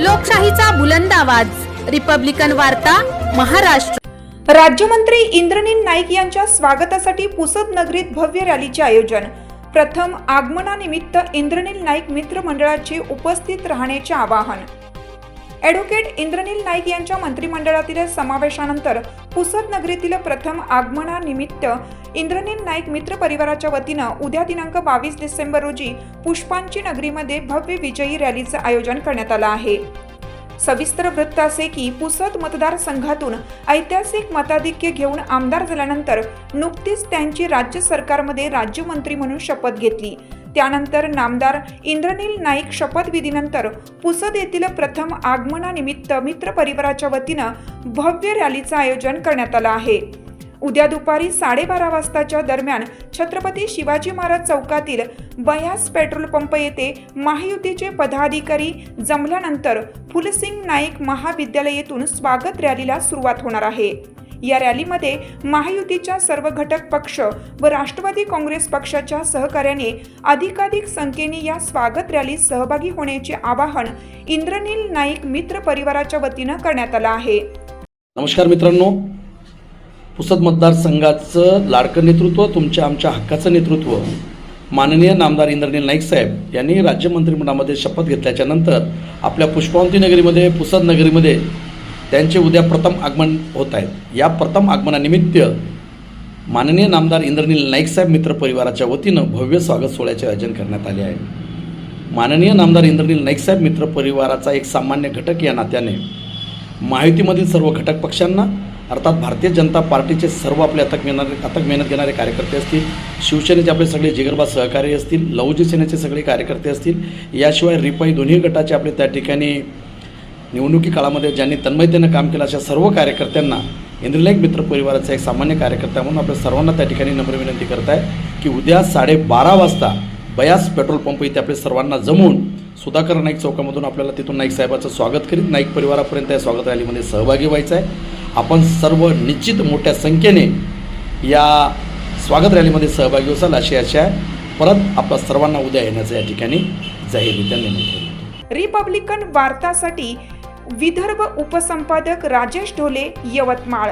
लोकशाहीचा बुलंद आवाज. रिपब्लिकन वार्ता महाराष्ट्र. राज्यमंत्री इंद्रनील नाईक यांच्या स्वागतासाठी पुसद नगरीत भव्य रॅलीचे आयोजन. प्रथम आगमनानिमित्त इंद्रनील नाईक मित्र मंडळाचे उपस्थित राहण्याचे आवाहन. ॲडव्होकेट इंद्रनील नाईक यांच्या मंत्रिमंडळातील समावेशानंतर पुसद नगरीतील प्रथम आगमनानिमित्त इंद्रनील नाईक मित्र परिवाराच्या वतीनं उद्या दिनांक बावीस डिसेंबर रोजी पुष्पांची नगरीमध्ये भव्य विजयी रॅलीचं आयोजन करण्यात आलं आहे. सविस्तर वृत्त असे की पुसद मतदारसंघातून ऐतिहासिक मताधिक्य घेऊन आमदार झाल्यानंतर नुकतीच त्यांची राज्य सरकारमध्ये राज्यमंत्री म्हणून शपथ घेतली. त्यानंतर नामदार इंद्रनील नाईक शपथविधीनंतर पुसद येथील प्रथम आगमनानिमित्त मित्र परिवाराच्या वतीनं भव्य रॅलीचं आयोजन करण्यात आलं आहे. उद्या दुपारी साडेबारा वाजताच्या दरम्यान छत्रपती शिवाजी महाराज चौकातील बयास पेट्रोल पंप येथे महायुतीचे पदाधिकारी जमल्यानंतर फुलसिंग नाईक महाविद्यालय येथून स्वागत रॅलीला सुरुवात होणार आहे. या रॅलीमध्ये महायुतीच्या सर्व घटक पक्ष व राष्ट्रवादी काँग्रेस पक्षाच्या सहकार्याने अधिकाधिक संख्येने या स्वागत रॅलीत सहभागी होण्याचे आवाहन इंद्रनील नाईक मित्र परिवाराच्या वतीनं करण्यात आलं आहे. नमस्कार मित्रांनो. पुसद मतदारसंघाचं लाडकं नेतृत्व तुमच्या आमच्या हक्काचं नेतृत्व. माननीय नामदार इंद्रनील नाईक साहेब यांनी राज्य मंत्रिमंडळामध्ये शपथ घेतल्याच्या नंतर आपल्या पुष्पावंती नगरीमध्ये पुसद नगरीमध्ये त्यांचे उद्या प्रथम आगमन होत आहेत या प्रथम आगमनानिमित्त माननीय नामदार इंद्रनील नाईक साहेब मित्र परिवाराच्या वतीनं भव्य स्वागत सोहळ्याचे आयोजन करण्यात आले आहे. माननीय नामदार इंद्रनील नाईक साहेब मित्र परिवाराचा एक सामान्य घटक या नात्याने महायुतीमधील सर्व घटक पक्षांना अर्थात भारतीय जनता पार्टीचे सर्व आपले अथक मेहनत अथक मेहनत घेणारे कार्यकर्ते असतील शिवसेनेचे आपले सगळे जिगरबा सहकारी असतील लवजी सेनेचे सगळे कार्यकर्ते असतील याशिवाय रिपाई दोन्ही गटाचे आपले त्या ठिकाणी निवडणुकी काळामध्ये ज्यांनी तन्मयतेनं काम केलं अशा सर्व कार्यकर्त्यांना इंद्रलेख मित्र परिवाराचा एक सामान्य कार्यकर्ता म्हणून आपल्या सर्वांना त्या ठिकाणी नम्र विनंती करत आहे की उद्या साडेबारा वाजता बयास पेट्रोल पंप इथे आपल्या सर्वांना जमून सुधाकर नाईक चौकामधून आपल्याला तिथून नाईक साहेबाचं स्वागत करीत नाईक परिवारापर्यंत या स्वागत रॅलीमध्ये सहभागी व्हायचं आहे. आपण सर्व निश्चित मोठ्या संख्येने या स्वागत रॅलीमध्ये सहभागी होसाल अशी आशा आहे. परत आपल्या सर्वांना उद्या येण्याचं या ठिकाणी जाहीररित्या निमंत्रण रिपब्लिकन वार्तासाठी विदर्भ उपसंपादक राजेश ढोले यवतमाळ.